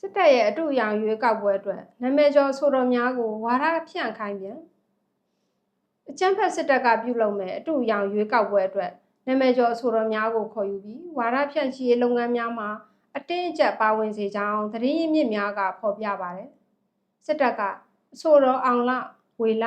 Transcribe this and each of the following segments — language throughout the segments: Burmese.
စစ်တပ်ရဲ့အတူအယောင်ရွေးကောက်ပွဲအတွက်နာမည်ကျော်ဆိုတော်များကိုဝါဒဖြန့်ခိုင်းပြန်အကြမ်းဖက်စစ်တပ်ကပြုလုပ်မဲ့အတူအယောင်ရွေးကောက်ပွဲအတွက်နာမည်ကျော်ဆိုတော်များကိုခေါ်ယူပြီးဝါဒဖြန့်ချီရေးလုပ်ငန်းများမှာအတင်းအကျပ်ပါဝင်စေကြောင်းသတင်းရင်းမြစ်များကဖော်ပြပါတယ်စစ်တပ်ကအဆိုတော်အောင်လဝေလ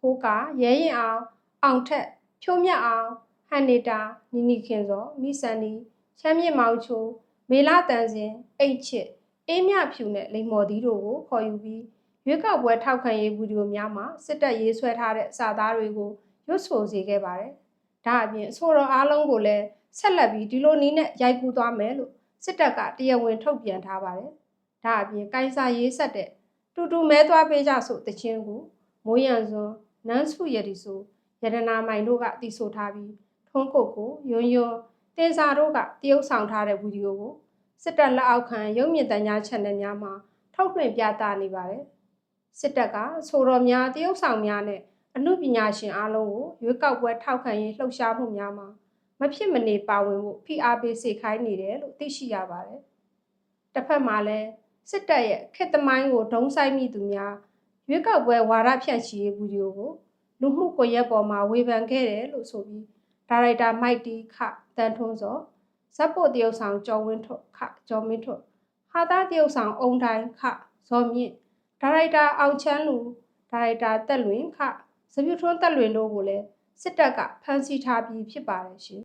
ဖိုးကာရဲရင်အောင်အောင်ထက်ဖြိုးမြတ်အောင်ဟန်နေတာနီနီခင်စောမိဆန်နီချမ်းမြင့်မောင်ချိုမေလာတန်စင်အိတ်ချစ် အေးမြဖြူနဲ့လိမ္မော်သီးတို့ကိုခေါ်ယူပြီးရွေးကောက်ပွဲထောက်ခံရေးဗီဒီယိုများမှာစစ်တပ်ရေးဆွဲထားတဲ့စာသားတွေကိုရွတ်ဆိုစေခဲ့ပါတယ်။ဒါအပြင်အဆိုတော်အားလုံးကိုလည်းဆက်လက်ပြီးဒီလိုနည်းနဲ့ရိုက်ကူးသွားမယ်လို့စစ်တပ်ကတရားဝင်ထုတ်ပြန်ထားပါတယ်။ဒါအပြင်ကိုင်းစာရေးဆက်တဲ့တူတူမဲသွားပေးကြဆိုတခြင်းကိုမိုးရံစွန်းနန်းစုရည်ဆိုရတနာမိုင်တို့ကတီးဆိုထားပြီးထုံးကုတ်ကိုယွန်းယွန်းတင်စာတို့ကတရုပ်ဆောင်ထားတဲ့ဗီဒီယိုကို စစ်တပ်လက်အောက်ခံရုပ်မြင့်တန်ကြား channel များမှာထုတ်လွှင့်ပြသနေပါတယ်။စစ်တပ်ကဆိုတော်များတရုတ်ဆောင်များနဲ့အမှုပညာရှင်အားလုံးကိုရွေးကောက်ပွဲထောက်ခံရေးလှုပ်ရှားမှုများမှာမဖြစ်မနေပါဝင်ဖို့ဖိအားပေးစေခိုင်းနေတယ်လို့သိရှိရပါတယ်။တစ်ဖက်မှာလည်းစစ်တပ်ရဲ့ခက်သမိုင်းကိုဒုံဆိုင်မိသူများရွေးကောက်ပွဲဝါဒဖြန့်ချီရေးဗီဒီယိုကိုလူမှုကွန်ရက်ပေါ်မှာဝေဖန်ခဲ့တယ်လို့ဆိုပြီးဒါရိုက်တာမိုက်တီခတန်ထွန်းစော ဇက်ပို့တရုတ်ဆောင်ကျော်ဝင်းထွတ်ခကျော်မင်းထွတ်ဟာသားတရုတ်ဆောင်အုံတိုင်းခဇော်မြင့်ဒါရိုက်တာအောင်ချမ်းလူဒါရိုက်တာတက်လွင်ခစပြူထွန်းတက်လွင်တို့ကိုလည်းစစ်တပ်ကဖမ်းဆီးထားပြီးဖြစ်ပါတယ်ရှင်